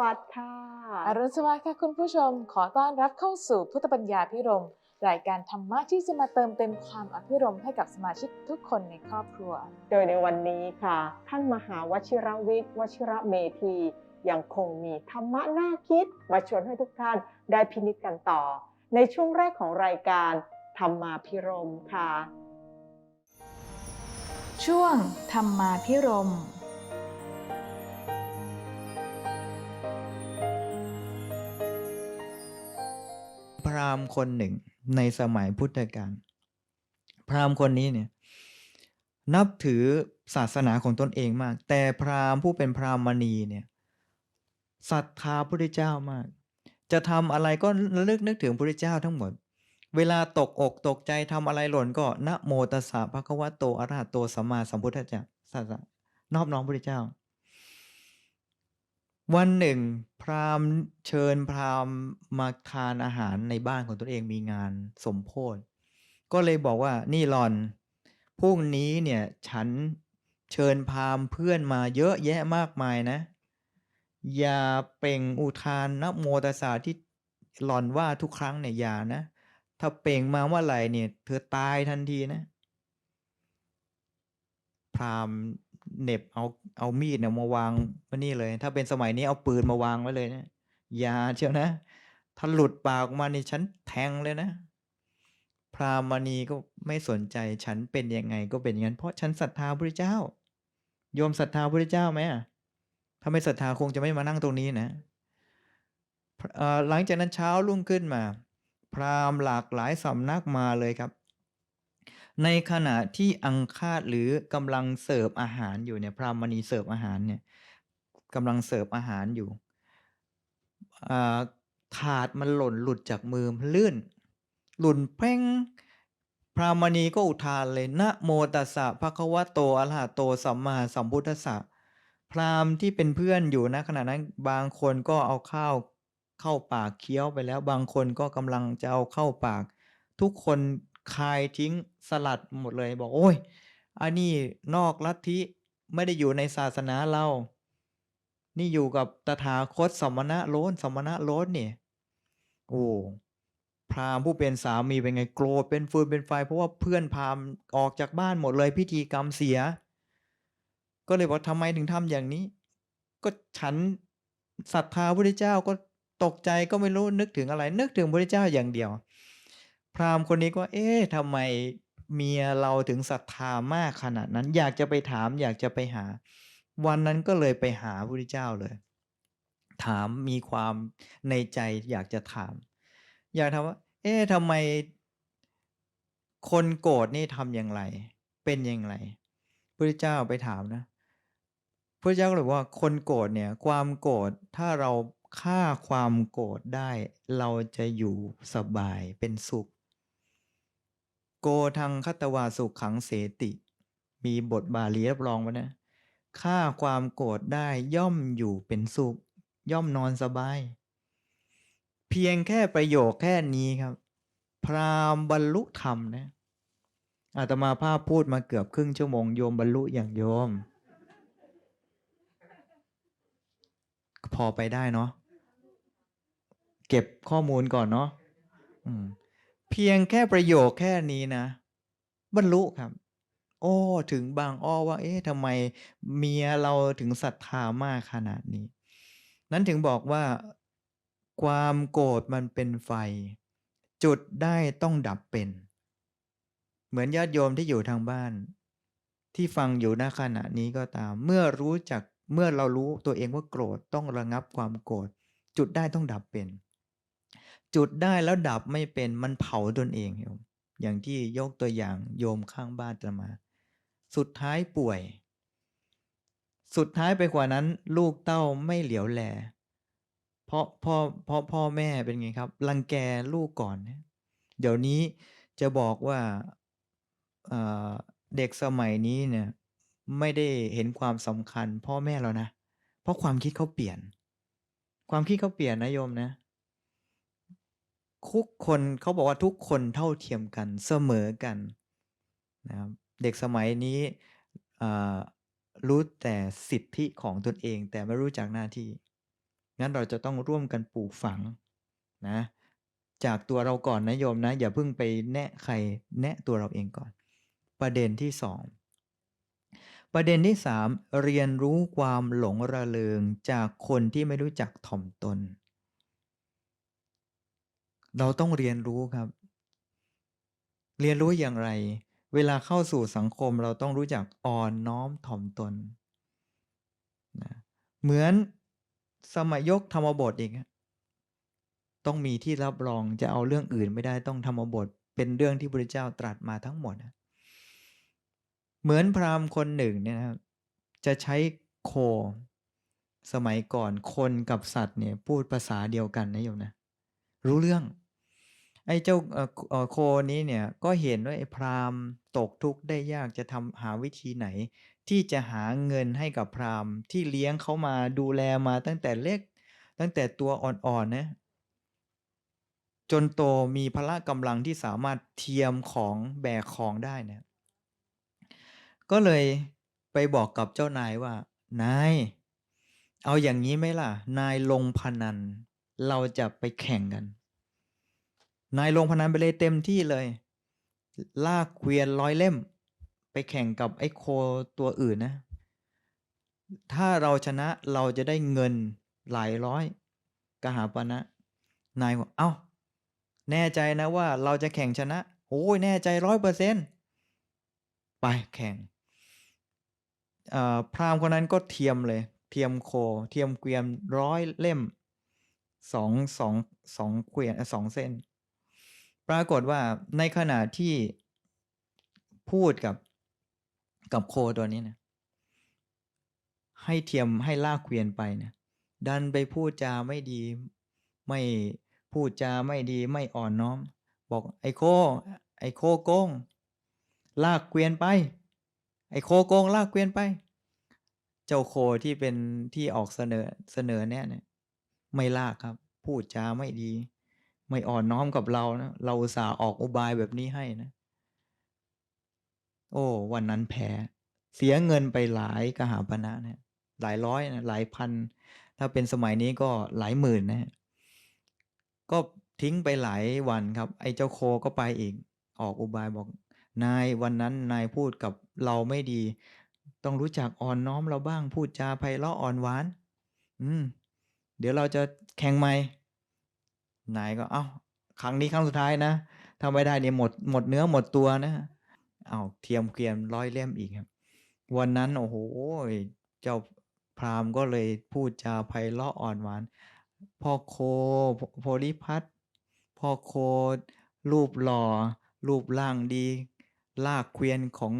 วัสดิ์ค่ะ อรุณสวัสดิ์ค่ะคุณผู้ชม ขอต้อนรับเข้าสู่พุทธปัญญาพิรมย์รายการธรรมะที่จะมาเติมเต็มความอภิรมย์ให้กับสมาชิกทุกคนในครอบครัว โดยในวันนี้ค่ะ ท่านมหาวชิรวิทย์วชิระเมธียังคงมีธรรมะน่าคิด มาชวนให้ทุกท่านได้พินิจกันต่อ ในช่วงแรกของรายการธรรมาพิรมค่ะ ช่วงธรรมาพิรม ราหมณ์คนหนึ่งในสมัยพุทธกาลพราหมณ์คนนี้เนี่ยนับถือศาสนาของตนเองมาก แต่พราหมณ์ผู้เป็นพราหมณีเนี่ยศรัทธาพระเจ้ามาก จะทำอะไรก็ระลึกนึกถึงพระเจ้าทั้งหมด เวลาตกอกตกใจทำอะไรหล่นก็นะโมตัสสะภะคะวะโตอะระหะโตสัมมาสัมพุทธเจ้าสัสนอบน้อมพระเจ้า วันหนึ่ง พราหมณ์ เชิญพราหมณ์มาทานอาหารในบ้านของตนเองมีงานสมโพธิก็เลยบอกว่านี่หลอนพรุ่งนี้เนี่ยฉันเชิญพราหมณ์เพื่อนมาเยอะแยะมากมายนะ อย่าเปล่งอุทานนะโมตสสะที่หลอนว่าทุกครั้งเนี่ยอย่านะ ถ้าเปล่งมาเมื่อไหร่เนี่ย เธอตายทันทีนะ พราหมณ์ เหน็บเอาเอามีดเนี่ยมาวางไว้นี่เลย ถ้าเป็นสมัยนี้เอาปืนมาวางไว้เลยนะอย่าเชียวนะ ถ้าหลุดปากออกมานี่ฉันแทงเลยนะ พราหมณีก็ไม่สนใจฉันเป็นยังไงก็เป็นอย่างนั้น เพราะฉันศรัทธาพระเจ้า โยมศรัทธาพระเจ้าไหมถ้าไม่ศรัทธาคงจะไม่มานั่งตรงนี้นะหลังจากนั้นเช้ารุ่งขึ้นมา พราหมณ์หลากหลายสำนักมาเลยครับ ในขณะที่อังคาดหรือกำลังเสิร์ฟอาหารอยู่เนี่ยพรามณีเสิร์ฟอาหารเนี่ยกำลังเสิร์ฟอาหารอยู่ถาดมันหล่นหลุดจากมือมันลื่น หล่นเพ่งพรามณีก็อุทานเลยนะโมตัสสะภะคะวะโตอะระหะโตสัมมาสัมพุทธัสสะพราหมณ์ที่เป็นเพื่อนอยู่นะขณะนั้นบางคนก็เอาข้าวเข้าปากเคี้ยวไปแล้ว บางคนก็กำลังจะเอาเข้าปาก ทุกคน คายทิ้งสลัดหมดเลย บอกโอ้ยอันนี้นอกลัทธิไม่ได้อยู่ในศาสนาเรา นี่อยู่กับตถาคตสมณะโล้นสมณะโล้นเนี่ยโอ้พราหมณ์ผู้เป็นสามีเป็นไงโกรธเป็นฟืนเป็นไฟ เพราะว่าเพื่อนพราหมณ์ออกจากบ้านหมดเลยพิธีกรรมเสีย ก็เลยบอกทำไมถึงทำอย่างนี้ ก็ฉันศรัทธาพระพุทธเจ้าก็ตกใจก็ไม่รู้นึกถึงอะไร นึกถึงพระพุทธเจ้าอย่างเดียว พราหมณ์คนนี้ก็ เอ๊ะทำไมเมียเราถึงศรัทธามากขนาดนั้น อยากจะไปถาม อยากจะไปหา วันนั้นก็เลยไปหาพระพุทธเจ้าเลย ถามมีความในใจอยากจะถาม อยากถามว่า เอ๊ะทำไมคนโกรธนี่ทำอย่างไร เป็นอย่างไรพระพุทธเจ้าไปถามนะพระเจ้าก็เลยว่าคนโกรธเนี่ย ความโกรธถ้าเราฆ่าความโกรธได้ เราจะอยู่สบายเป็นสุข โกทังคัตวาสุขขังเสติ มีบทบาลีรับรองไว้นะฆ่าความโกรธได้ย่อมอยู่เป็นสุข ย่อมนอนสบาย เพียงแค่ประโยคแค่นี้ครับ พรามบรรลุธรรมนะอาตมาภาพพูดมาเกือบครึ่งชั่วโมงโยมบรรลุอย่างโยม พอไปได้เนาะเก็บข้อมูลก่อนเนาะอืม เพียงแค่ประโยคแค่นี้นะ บรรลุครับ โอ้ ถึงบางอ้อว่า เอ๊ะทำไมเมียเราถึงศรัทธามากขนาดนี้ นั้นถึงบอกว่า ความโกรธมันเป็นไฟ จุดได้ต้องดับเป็น เหมือนญาติโยมที่อยู่ทางบ้าน ที่ฟังอยู่ณขณะนี้ก็ตาม เมื่อรู้จักเมื่อเรารู้ตัวเองว่าโกรธต้องระงับความโกรธจุดได้ต้องดับเป็น จุดได้แล้วดับไม่เป็นมันเผาตนเองโยมอย่างที่ยกตัวอย่างโยมข้างบ้านจะมา สุดท้ายป่วย สุดท้ายไปกว่านั้น ลูกเต้าไม่เหลียวแล เพราะพ่อเพราะพ่อแม่เป็นไงครับ รังแกลูกก่อนนะเดี๋ยวนี้จะบอกว่าเด็กสมัยนี้เนี่ยไม่ได้เห็นความสำคัญพ่อแม่แล้วนะ เพราะความคิดเขาเปลี่ยน ความคิดเขาเปลี่ยนนะโยมนะ ทุกคนเขาบอกว่าทุกคนเท่าเทียมกันเสมอกันนะครับเด็กสมัยนี้รู้แต่สิทธิของตนเอง แต่ไม่รู้จักหน้าที่ งั้นเราจะต้องร่วมกันปลูกฝังนะจากตัวเราก่อนนะโยมนะ อย่าเพิ่งไปแนะใครแนะตัวเราเองก่อน ประเด็นที่สองประเด็นที่สามเรียนรู้ความหลงระเริงจากคนที่ไม่รู้จักถ่อมตน เราต้องเรียนรู้ครับ เรียนรู้อย่างไร เวลาเข้าสู่สังคมเราต้องรู้จักอ่อนน้อมถ่อมตนนะเหมือนสมัยยกธรรมบทอีกอะต้องมีที่รับรองจะเอาเรื่องอื่นไม่ได้ต้องธรรมบท เป็นเรื่องที่พระเจ้าตรัสมาทั้งหมดนะเหมือนพราหมณ์คนหนึ่งเนี่ยนะครับจะใช้โค สมัยก่อนคนกับสัตว์เนี่ยพูดภาษาเดียวกันนะโยมนะ รู้เรื่อง ไอ้เจ้าเอ่อ เอ่อ โคนี้เนี่ยก็เห็นว่าไอ้พราหมณ์ตกทุกข์ได้ยากจะทำ หาวิธีไหนที่จะหาเงินให้กับพราหมณ์ที่เลี้ยงเขามา ดูแลมาตั้งแต่เล็ก ตั้งแต่ตัวอ่อน ๆ นะ จนโตมีพละกำลังที่สามารถเทียมของ แบกของได้เนะก็เลยไปบอกกับเจ้านายว่า นาย เอาอย่างนี้ไหมล่ะ นายลงพนัน เราจะไปแข่งกัน นายลงพนันไปเลยเต็มที่เลย ลากเกวียนร้อยเล่ม ไปแข่งกับไอ้โคตัวอื่นนะ ถ้าเราชนะเราจะได้เงินหลายร้อยกหาปณะนายบอกเอ้า แน่ใจนะว่าเราจะแข่งชนะ โอ้ยแน่ใจร้อยเปอร์เซ็นไปแข่งพรามคนนั้นก็เทียมเลย เทียมโค เทียมเกวียนร้อยเล่มสองสองสองเกวียนสองเส้น ปรากฏว่าในขณะที่พูดกับกับโคตัวนี้นะให้เทียมให้ลากเกวียนไปนะดันไปพูดจาไม่ดี ไม่พูดจาไม่ดีไม่อ่อนน้อม บอกไอ้โค ไอ้โคโกง ลากเกวียนไป ไอ้โคโกง ลากเกวียนไป เจ้าโคที่เป็นที่ออกเสนอเสนอแนะเนี่ยไม่ลากครับ พูดจาไม่ดี ไม่อ่อนน้อมกับเรานะ เราอุตส่าห์ออกอุบายแบบนี้ให้นะ โอ้ วันนั้นแพ้ เสียเงินไปหลายกหาปณะนะหลายร้อยนะหลายพัน ถ้าเป็นสมัยนี้ก็หลายหมื่นนะก็ทิ้งไปหลายวันครับ ไอ้เจ้าโคก็ไปอีก ออกอุบายบอก นายวันนั้นนายพูดกับเราไม่ดี ต้องรู้จักอ่อนน้อมเราบ้าง พูดจาไพเราะอ่อนหวาน อืม เดี๋ยวเราจะแข่งใหม่ นายก็เอ้าครั้งนี้ครั้งสุดท้ายนะถ้าไม่ได้เนี่ยหมดหมดเนื้อหมดตัวนะเอาเทียมเกวียนร้อยเล่มอีกครับ วันนั้นโอ้โหเจ้าพราหมณ์ก็เลยพูดจาไพเราะอ่อนหวานพ่อโคโพลิพัทพ่อโครูปหล่อ รูปร่างดี ลากเกวียนของ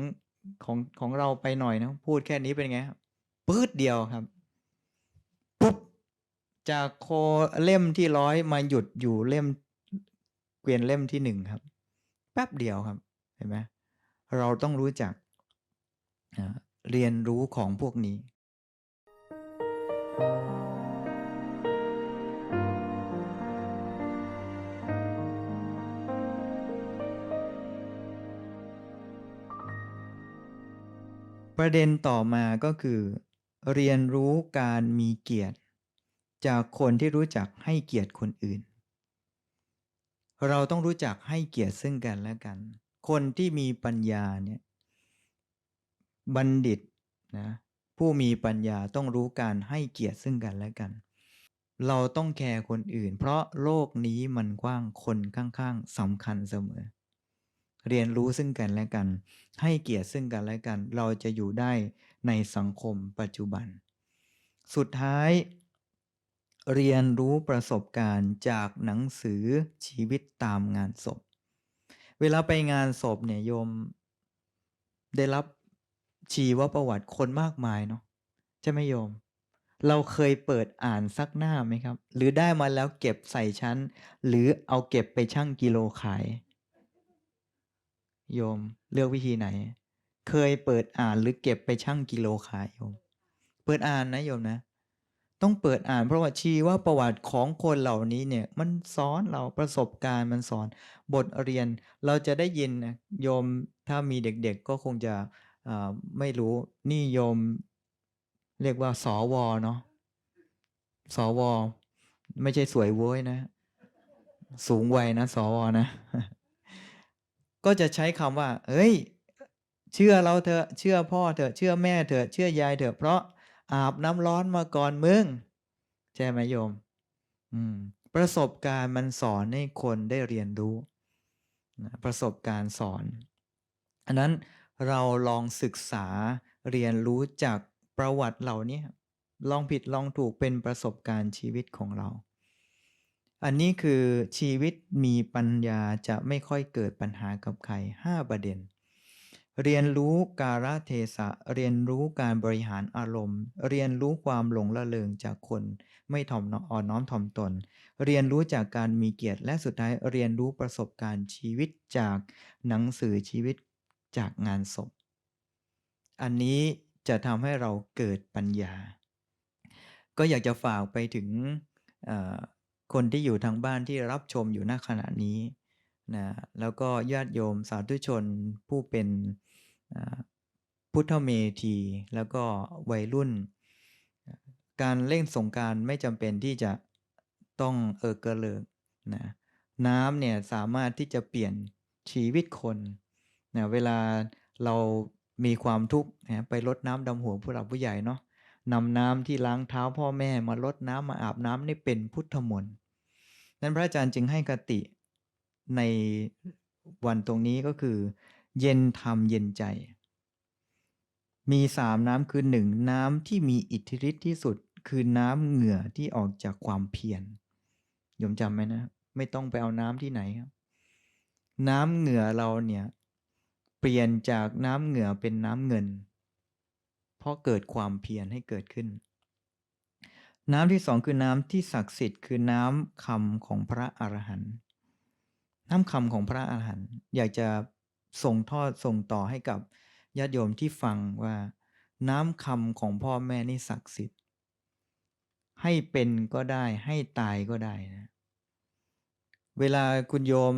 ของของเราไปหน่อยนะ พูดแค่นี้เป็นไงปื๊ดเดียวครับ จากโคเล่มที่ร้อยมาหยุดอยู่เล่มเกวียนเล่มที่หนึ่งครับ แป๊บเดียวครับเห็นไหมเราต้องรู้จักเรียนรู้ของพวกนี้ ประเด็นต่อมาก็คือ เรียนรู้การมีเกียรติ จากคนที่รู้จักให้เกียรติคนอื่น เราต้องรู้จักให้เกียรติซึ่งกันและกัน คนที่มีปัญญาเนี่ยบัณฑิตนะผู้มีปัญญาต้องรู้การให้เกียรติซึ่งกันและกัน เราต้องแคร์คนอื่น เพราะโลกนี้มันกว้างคนข้างๆสำคัญเสมอ เรียนรู้ซึ่งกันและกัน ให้เกียรติซึ่งกันและกัน เราจะอยู่ได้ในสังคมปัจจุบัน สุดท้าย เรียนรู้ประสบการณ์จากหนังสือชีวิตตามงานศพ เวลาไปงานศพเนี่ยโยมได้รับชีวประวัติคนมากมายเนาะใช่ไหมโยม เราเคยเปิดอ่านสักหน้าไหมครับ หรือได้มาแล้วเก็บใส่ชั้น หรือเอาเก็บไปชั่งกิโลขาย โยมเลือกวิธีไหน เคยเปิดอ่านหรือเก็บไปชั่งกิโลขายโยม เปิดอ่านนะโยมนะ ต้องเปิดอ่านเพระว่าชีว่าประวัติของคนเหล่านี้เนี่ยมันสอนเราประสบการณ์มันสอนบทเรียน เราจะได้ยินนะโยมถ้ามีเด็กๆก็คงจะไม่รู้นี่โยมเรียกว่าสวเนาะสวไม่ใช่สวยเว้ยนะ สูงวัยนะสวนะ ก็จะใช้คำว่าเฮ้ย เชื่อเราเถอะเชื่อพ่อเถอะเชื่อแม่เถอะเชื่อยายเถอะเพราะ อาบน้ำร้อนมาก่อนมึงใช่ไหมโยม อืม ประสบการณ์มันสอนให้คนได้เรียนรู้นะประสบการณ์สอน อันนั้นเราลองศึกษาเรียนรู้จากประวัติเหล่านี้ลองผิดลองถูกเป็นประสบการณ์ชีวิตของเรา อันนี้คือชีวิตมีปัญญาจะไม่ค่อยเกิดปัญหากับใคร 5 ประเด็น เรียนรู้กาลเทศะ เรียนรู้การบริหารอารมณ์ เรียนรู้ความหลงละเลงจากคน ไม่ถ่อมอ่อนน้อมถ่อมตน เรียนรู้จากการมีเกียรติ และสุดท้ายเรียนรู้ประสบการณ์ชีวิตจากหนังสือชีวิตจากงานศพ อันนี้จะทำให้เราเกิดปัญญา ก็อยากจะฝากไปถึงคนที่อยู่ทางบ้านที่รับชมอยู่ณขณะนี้ นะแล้วก็ญาติโยมสาธุชนผู้เป็นพุทธเมธี แล้วก็วัยรุ่น การเล่นสงการไม่จำเป็นที่จะต้องเออเกระเลิกนะน้ำเนี่ยสามารถที่จะเปลี่ยนชีวิตคนนะเวลาเรามีความทุกข์นะไปรดน้ำดำหัวผู้หลักผู้ใหญ่เนาะนำน้ำที่ล้างเท้าพ่อแม่มาลดน้ำมาอาบน้ำนี่เป็นพุทธมนต์นั้นพระอาจารย์จึงให้กติ ในวันตรงนี้ก็คือ เย็นธรรมเย็นใจ มีสามน้ำคือหนึ่งน้ำที่มีอิทธิฤทธิ์ที่สุด คือน้ำเหงื่อที่ออกจากความเพียรยมจำไหมนะ ไม่ต้องไปเอาน้ำที่ไหนครับ น้ำเหงื่อเราเนี่ยเปลี่ยนจากน้ำเหงื่อเป็นน้ำเงิน เพราะเกิดความเพียรให้เกิดขึ้น น้ำที่สองคือน้ำที่ศักดิ์สิทธิ์ คือน้ำคำของพระอรหันต์ น้ำคำของพระอรหันต์อยากจะส่งทอดส่งต่อให้กับญาติโยมที่ฟังว่า น้ำคำของพ่อแม่นี่ศักดิ์สิทธิ์ ให้เป็นก็ได้ให้ตายก็ได้นะเวลาคุณโยม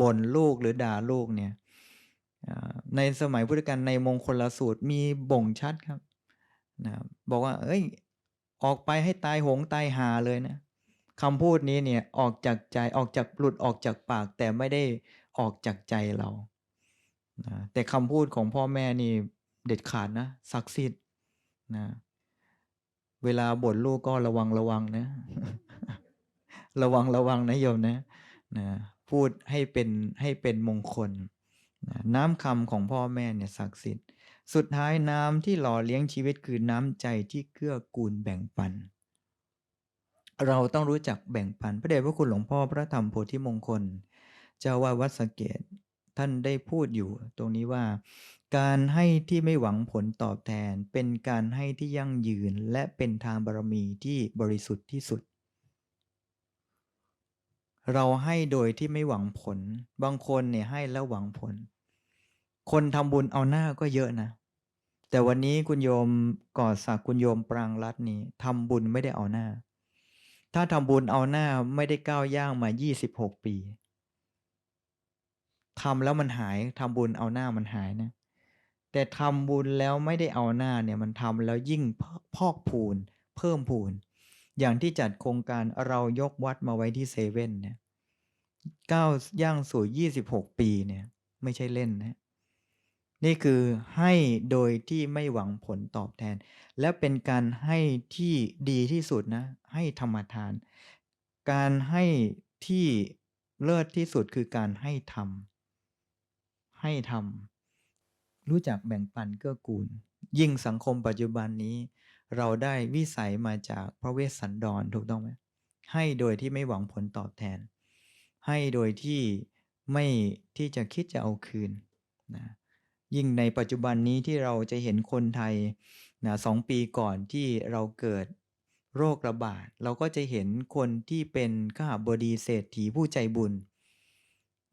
บ่นลูกหรือด่าลูกเนี่ยในสมัยพุทธกาลในมงคลสูตรมีบ่งชัดครับนะบอกว่า เอ้ย ออกไปให้ตายหงตายหาเลยนะ คำพูดนี้เนี่ยออกจากใจออกจากหลุดออกจากปาก แต่ไม่ได้ออกจากใจเรานะแต่คำพูดของพ่อแม่นี่เด็ดขาดนะศักดิ์สิทธิ์นะเวลาบ่นลูกก็ระวังระวังนะ ระวังระวังนะโยมนะนะพูดให้เป็นให้เป็นมงคลนะน้ำคำของพ่อแม่เนี่ยศักดิ์สิทธิ์ สุดท้ายน้ำที่หล่อเลี้ยงชีวิตคือน้ำใจที่เกื้อกูลแบ่งปัน เราต้องรู้จักแบ่งปัน พระเดชพระคุณหลวงพ่อพระธรรมโพธิมงคล เจ้าวาดวัดสเกตท่านได้พูดอยู่ ตรงนี้ว่า การให้ที่ไม่หวังผลตอบแทน เป็นการให้ที่ยั่งยืนและเป็นทางบารมีที่บริสุทธิ์ที่สุด เราให้โดยที่ไม่หวังผล บางคนเนี่ยให้แล้วหวังผล คนทำบุญเอาหน้าก็เยอะนะแต่วันนี้คุณโยมก่อศักดิ์คุณโยมปรางรัตน์นี่ทำบุญไม่ได้เอาหน้า ถ้าทำบุญเอาหน้าไม่ได้ก้าวย่างมา 26 ปีทำแล้วมันหายทำบุญเอาหน้ามันหายนะ แต่ทำบุญแล้วไม่ได้เอาหน้าเนี่ยมันทำแล้วยิ่งพอกพูน เพิ่มพูน อย่างที่จัดโครงการเรายกวัดมาไว้ที่เซเว่นเนี่ยก้าวย่างสู่ 26 ปีเนี่ย ไม่ใช่เล่นนะ นี่คือให้โดยที่ไม่หวังผลตอบแทน และเป็นการให้ที่ดีที่สุดนะ ให้ธรรมทาน การให้ที่เลิศที่สุดคือการให้ทำให้ทำรู้จักแบ่งปันเกื้อกูล ยิ่งสังคมปัจจุบันนี้ เราได้วิสัยมาจากพระเวสสันดรถูกต้องไหมให้โดยที่ไม่หวังผลตอบแทน ให้โดยที่ไม่ที่จะคิดจะเอาคืนนะ ยิ่งในปัจจุบันนี้ที่เราจะเห็นคนไทยนะสองปีก่อนที่เราเกิดโรคระบาด เราก็จะเห็นคนที่เป็นข้าบดีเศรษฐีผู้ใจบุญ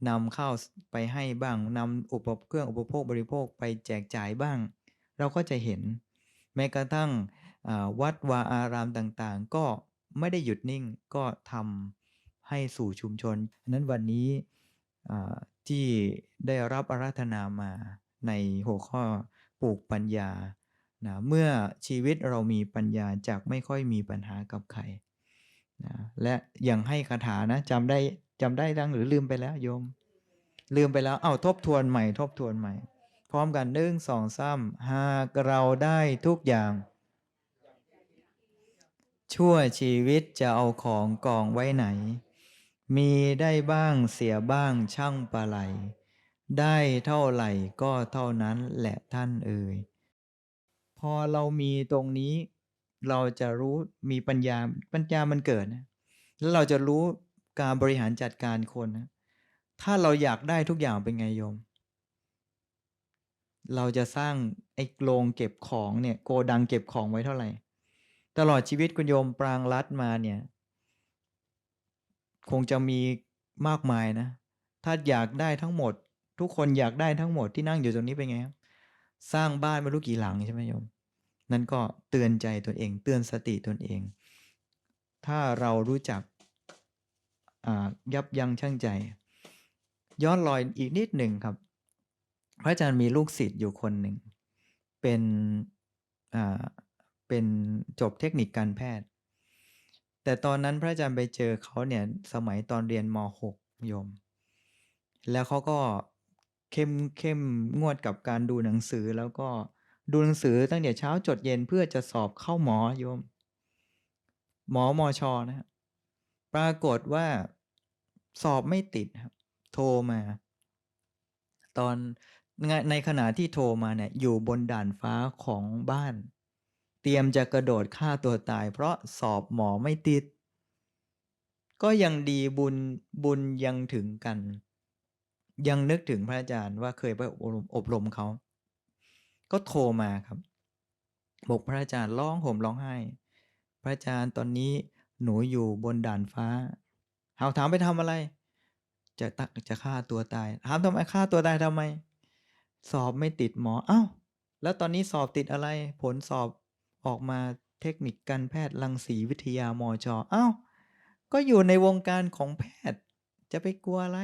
นำข้าวไปให้บ้างนำอุปเครื่องอุปโภคบริโภคไปแจกจ่ายบ้าง เราก็จะเห็น แม้กระทั่งวัดวาอารามต่างๆ ก็ไม่ได้หยุดนิ่งก็ทำให้สู่ชุมชนนั้นวันนี้ที่ได้รับอาราธนามา ในหัวข้อปลูกปัญญานะเมื่อชีวิตเรามีปัญญาจากไม่ค่อยมีปัญหากับใครนะและยังให้คาถานะจำได้จำได้ดังหรือลืมไปแล้วโยม ลืมไปแล้ว เอาทบทวนใหม่ทบทวนใหม่ พร้อมกันหนึ่งสองสามหากเราได้ทุกอย่าง ชั่วชีวิตจะเอาของกองไว้ไหน มีได้บ้างเสียบ้างช่างปะไหล ได้เท่าไหร่ก็เท่านั้นแหละท่านเอ่ยพอเรามีตรงนี้ เราจะรู้มีปัญญาปัญญามันเกิดนะแล้วเราจะรู้การบริหารจัดการคนนะถ้าเราอยากได้ทุกอย่างเป็นไงโยม เราจะสร้างไอ้โรงเก็บของเนี่ยโกดังเก็บของไว้เท่าไหร่ ตลอดชีวิตคุณโยมปรางรัดมาเนี่ย คงจะมีมากมายนะ ถ้าอยากได้ทั้งหมด ทุกคนอยากได้ทั้งหมดที่นั่งอยู่ตรงนี้เป็นไงครับสร้างบ้านไม่รู้กี่หลังใช่ไหมโยม นั่นก็เตือนใจตนเอง เตือนสติตนเอง ถ้าเรารู้จักยับยั้งชั่งใจ ย้อนรอยอีกนิดหนึ่งครับ พระอาจารย์มีลูกศิษย์อยู่คนหนึ่ง เป็นเป็นจบเทคนิคการแพทย์ แต่ตอนนั้นพระอาจารย์ไปเจอเขาเนี่ยสมัยตอนเรียนม .6 โยม แล้วเขาก็ เข้ม เข้มงวดกับการดูหนังสือ แล้วก็ดูหนังสือตั้งแต่เช้าจดเย็นเพื่อจะสอบเข้าหมอโยม หมอมอชอนะครับปรากฏว่าสอบไม่ติดครับ โทรมา ตอนในในขณะที่โทรมาเนี่ยอยู่บนด่านฟ้าของบ้าน เตรียมจะกระโดดฆ่าตัวตาย เพราะสอบหมอไม่ติด ก็ยังดีบุญบุญยังถึงกัน ยังนึกถึงพระอาจารย์ว่าเคยไปอบรมอบรมเขา ก็โทรมาครับ บอกพระอาจารย์ร้องห่มร้องไห้ พระอาจารย์ตอนนี้หนูอยู่บนด่านฟ้าเอาถามไปทำอะไร จะตักจะฆ่าตัวตาย ถามทำไมฆ่าตัวตายทำไม สอบไม่ติดหมอ เอ้า แล้วตอนนี้สอบติดอะไร ผลสอบออกมาเทคนิคการแพทย์รังสีวิทยามอจอเอ้า ก็อยู่ในวงการของแพทย์ จะไปกลัวอะไร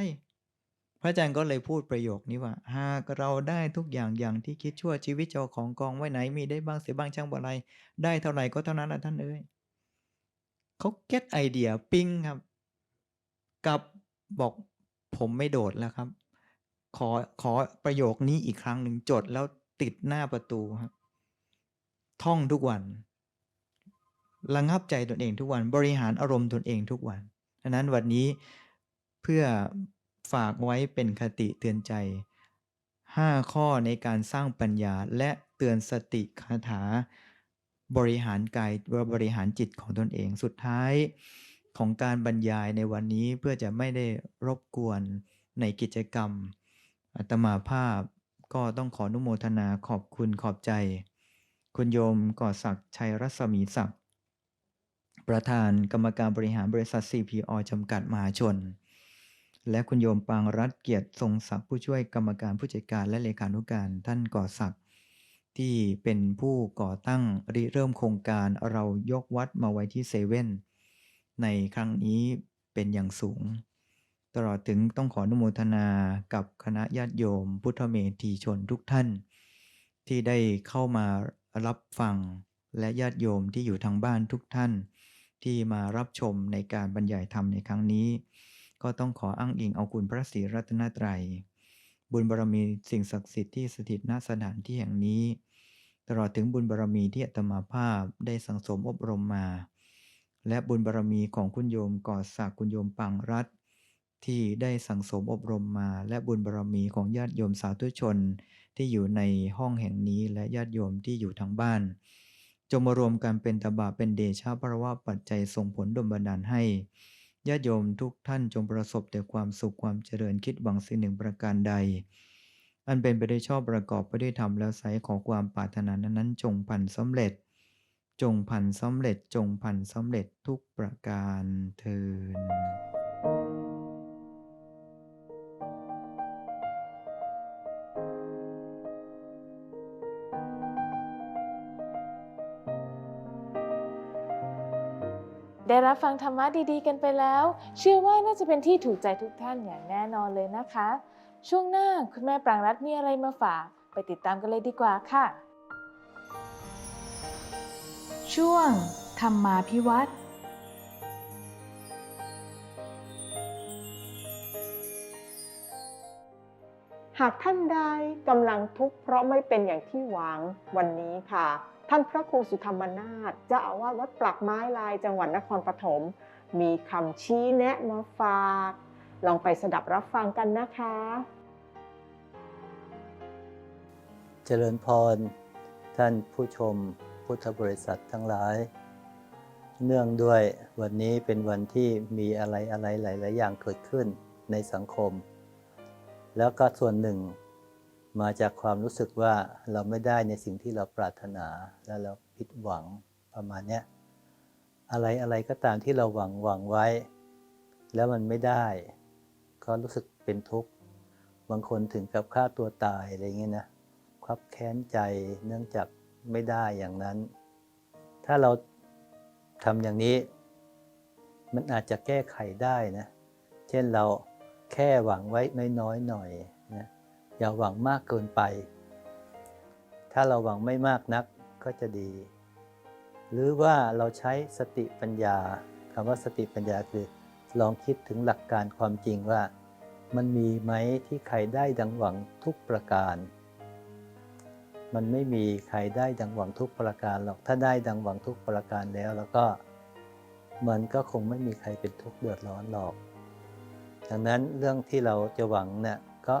พระอาจารย์ก็เลยพูดประโยคนี้ว่า หากเราได้ทุกอย่างอย่างที่คิดชั่วชีวิตเจ้าของกองไว้ไหนมีได้บ้างเสียบ้างช่างบ่ไรได้เท่าไหร่ก็เท่านั้นนะท่านเอ้ยเขาเก็ตไอเดียปิ้งครับ กับบอกผมไม่โดดแล้วครับ ขอขอประโยคนี้อีกครั้งหนึ่งจดแล้วติดหน้าประตูครับ ท่องทุกวันระงับใจตนเองทุกวันบริหารอารมณ์ตนเองทุกวันดังนั้นวันนี้เพื่อ ฝากไว้เป็นคติเตือนใจ 5 ข้อในการสร้างปัญญาและเตือนสติคาถา บริหารกายบริหารจิตของตนเองสุดท้ายของการบรรยายในวันนี้เพื่อจะไม่ได้รบกวนในกิจกรรมอัตมาภาพก็ต้องขออนุโมทนาขอบคุณขอบใจ คุณโยมก่อศักดิ์ชัยรัศมีศักดิ์ประธานกรรมการบริหารบริษัท CPO จำกัดมหาชน และคุณโยมปางรัตเกียรติทรงศักดิ์ผู้ช่วยกรรมการผู้จัดการและเลขานุการท่านก่อศักดิ์ที่เป็นผู้ก่อตั้งริเริ่มโครงการเรายกวัดมาไว้ที่เซเว่นในครั้งนี้เป็นอย่างสูง ตลอดถึงต้องขออนุโมทนากับคณะญาติโยม พุทธเมธีชนทุกท่าน ที่ได้เข้ามารับฟังและญาติโยมที่อยู่ทางบ้านทุกท่าน ที่มารับชมในการบรรยายธรรมในครั้งนี้ ก็ต้องขออ้างอิงเอาคุณพระศรีรัตนตรัย บุญบารมีสิ่งศักดิ์สิทธิ์ที่สถิตณสถานที่แห่งนี้ ตลอดถึงบุญบารมีที่อาตมาภาพได้สังสมอบรมมา และบุญบารมีของคุณโยมก่อศักคุณโยมปังรัตที่ได้สังสมอบรมมา และบุญบารมีของญาติโยมสาธุชน ที่อยู่ในห้องแห่งนี้และญาติโยมที่อยู่ทางบ้าน จงมารวมกันเป็นตบะเป็นเดชะพระว่าปัจจัยส่งผลดลบันดาลให้ ญาติโยมทุกท่านจงประสบแต่ความสุขความเจริญคิดหวังสิ่งหนึ่งประการใด อันเป็นไปได้ชอบประกอบไปด้วยธรรมแล้วไซร้ขอความปรารถนานั้นๆจงพันสำเร็จ จงพันสำเร็จจงพันสำเร็จทุกประการเทิน รับฟังธรรมะดีๆ กันไปแล้ว เชื่อว่าน่าจะเป็นที่ถูกใจทุกท่านอย่างแน่นอนเลยนะคะ ช่วงหน้าคุณแม่ปรางรัตน์มีอะไรมาฝากไปติดตามกันเลยดีกว่าค่ะ ช่วง ธรรมาพิวัตรหากท่านใดกำลังทุกข์เพราะไม่เป็นอย่างที่หวังวันนี้ค่ะ ท่านพระครูสุธรรมนาถเจ้าอาวาสวัดปลักไม้ลายจังหวัดนครปฐมมีคำชี้แนะมาฝาก ลองไปสดับรับฟังกันนะคะ เจริญพร ท่านผู้ชมพุทธบริษัททั้งหลาย เนื่องด้วยวันนี้เป็นวันที่มีอะไรอะไรหลาย ๆ อย่างเกิดขึ้นในสังคม แล้วก็ส่วนหนึ่ง มาจากความรู้สึกว่าเราไม่ได้ในสิ่งที่เราปรารถนาและเราผิดหวังประมาณเนี้ยอะไรอะไรก็ตามที่เราหวังหวังไว้ แล้วมันไม่ได้ ก็รู้สึกเป็นทุกข์บางคนถึงกับฆ่าตัวตายอะไรเงี้ยนะครับแค้นใจเนื่องจากไม่ได้อย่างนั้น ถ้าเราทำอย่างนี้ มันอาจจะแก้ไขได้นะ เช่นเราแค่หวังไว้น้อยๆหน่อยนะ อย่าหวังมากเกินไป ถ้าเราหวังไม่มากนักก็จะดี หรือว่าเราใช้สติปัญญาคำว่าสติปัญญาคือลองคิดถึงหลักการความจริงว่า มันมีไหมที่ใครได้ดังหวังทุกประการ มันไม่มีใครได้ดังหวังทุกประการหรอกถ้าได้ดังหวังทุกประการแล้วแล้วก็ มันก็คงไม่มีใครเป็นทุกข์เดือดร้อนหรอก ดังนั้นเรื่องที่เราจะหวังเนี่ยก็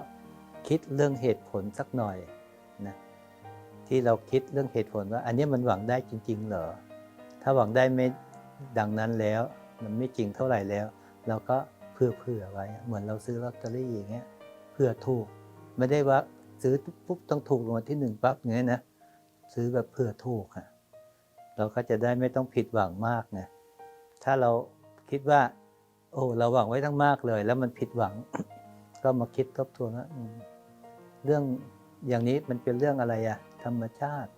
คิดเรื่องเหตุผลสักหน่อยนะที่เราคิดเรื่องเหตุผลว่า อันนี้มันหวังได้จริง ๆ เหรอ ถ้าหวังได้ไม่ดังนั้นแล้ว มันไม่จริงเท่าไหร่แล้ว เราก็เผื่อเผื่อไว้ เหมือนเราซื้อลอตเตอรี่อย่างเงี้ยเผื่อถูก ไม่ได้ว่าซื้อปุ๊บต้องถูกรางวัลที่หนึ่งปั๊บอย่างเงี้ยนะซื้อแบบเผื่อถูกอะเราก็จะได้ไม่ต้องผิดหวังมากไงถ้าเราคิดว่า โอ้เราหวังไว้ทั้งมากเลย แล้วมันผิดหวัง ก็มาคิดทบทวนว่าเรื่องอย่างนี้มันเป็นเรื่องอะไรอะธรรมชาติ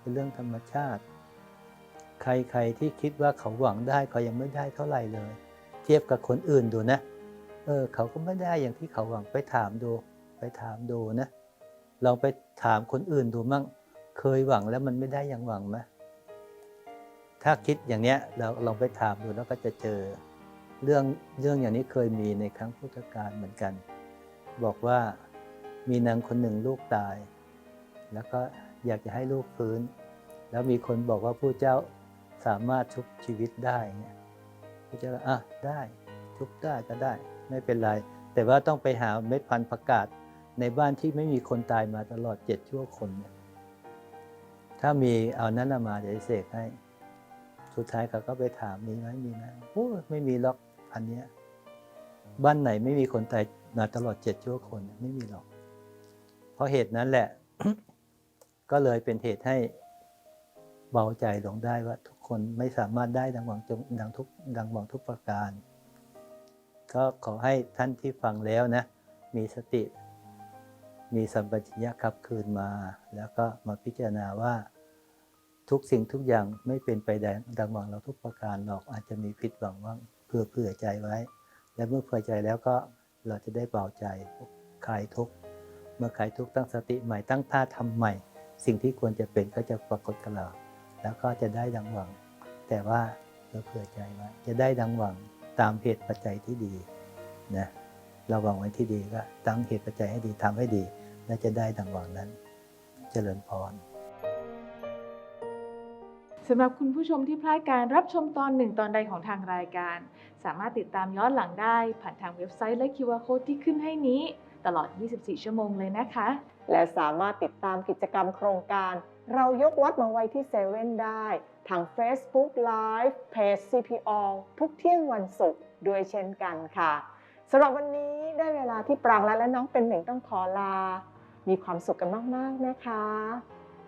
เป็นเรื่องธรรมชาติ ใครๆที่คิดว่าเขาหวังได้เขายังไม่ได้เท่าไหร่เลย เทียบกับคนอื่นดูนะเออเขาก็ไม่ได้อย่างที่เขาหวังไปถามดู ไปถามดูนะลองไปถามคนอื่นดูมั่งเคยหวังแล้วมันไม่ได้อย่างหวังไหมถ้าคิดอย่างเนี้ยเราลองไปถามดูแล้วก็จะเจอ เรื่องเรื่องอย่างนี้เคยมีในครั้งพุทธกาลเหมือนกัน บอกว่ามีนางคนหนึ่งลูกตาย แล้วก็อยากจะให้ลูกฟื้น แล้วมีคนบอกว่าผู้เจ้าสามารถชุบชีวิตได้เงี้ยผู้เจ้าอะได้ชุบได้ก็ได้ ไม่เป็นไร แต่ว่าต้องไปหาเม็ดพันธุ์ประกาศในบ้านที่ไม่มีคนตายมาตลอดเจ็ดชั่วคนเนี่ยถ้ามีเอานั้นมาเดี๋ยวจะเสกให้ สุดท้ายเขาก็ไปถามมีไหมมีไหมโอ้ไม่มีหรอก พันเนี้ยบ้านไหนไม่มีคนตายมาตลอดเจ็ดชั่วคนไม่มีหรอก เพราะเหตุนั้นแหละ ก็เลยเป็นเหตุให้เบาใจลงได้ว่า ทุกคนไม่สามารถได้ดังหวังจงดังทุกดังหวังทุกประการ ก็ขอให้ท่านที่ฟังแล้วนะ มีสติ มีสัมปชัญญะขับคืนมา แล้วก็มาพิจารณาว่าทุกสิ่งทุกอย่างไม่เป็นไปดังดังหวังเราทุกประการหรอกอาจจะมีผิดหวังว่าง เพื่อเผื่อใจไว้ และเมื่อเผื่อใจแล้วก็เราจะได้เบาใจคลายทุกข์เมื่อคลายทุกข์ตั้งสติใหม่ตั้งท่าทำใหม่ สิ่งที่ควรจะเป็นก็จะปรากฏกับเรา แล้วก็จะได้ดังหวัง แต่ว่าเราเผื่อใจไว้จะได้ดังหวังตามเหตุปัจจัยที่ดีนะเราหวังไว้ที่ดีก็ตั้งเหตุปัจจัยให้ดีทำให้ดีและจะได้ดังหวังนั้น เจริญพร สำหรับคุณผู้ชมที่พลาดการรับชมตอนหนึ่งตอนใดของทางรายการ สามารถติดตามย้อนหลังได้ ผ่านทางเว็บไซต์และ QR Code ที่ขึ้นให้นี้ ตลอด 24 ชั่วโมงเลยนะคะ และสามารถติดตามกิจกรรมโครงการ เรายกวัดมาไว้ที่เซเว่นได้ ทาง Facebook Live เพจ CPO ทุกเที่ยงวันศุกร์ด้วยเช่นกันค่ะสำหรับวันนี้ได้เวลาที่ปรางและและน้องเป็นเหม่งต้องขอลา มีความสุขกันมาก ๆ นะคะ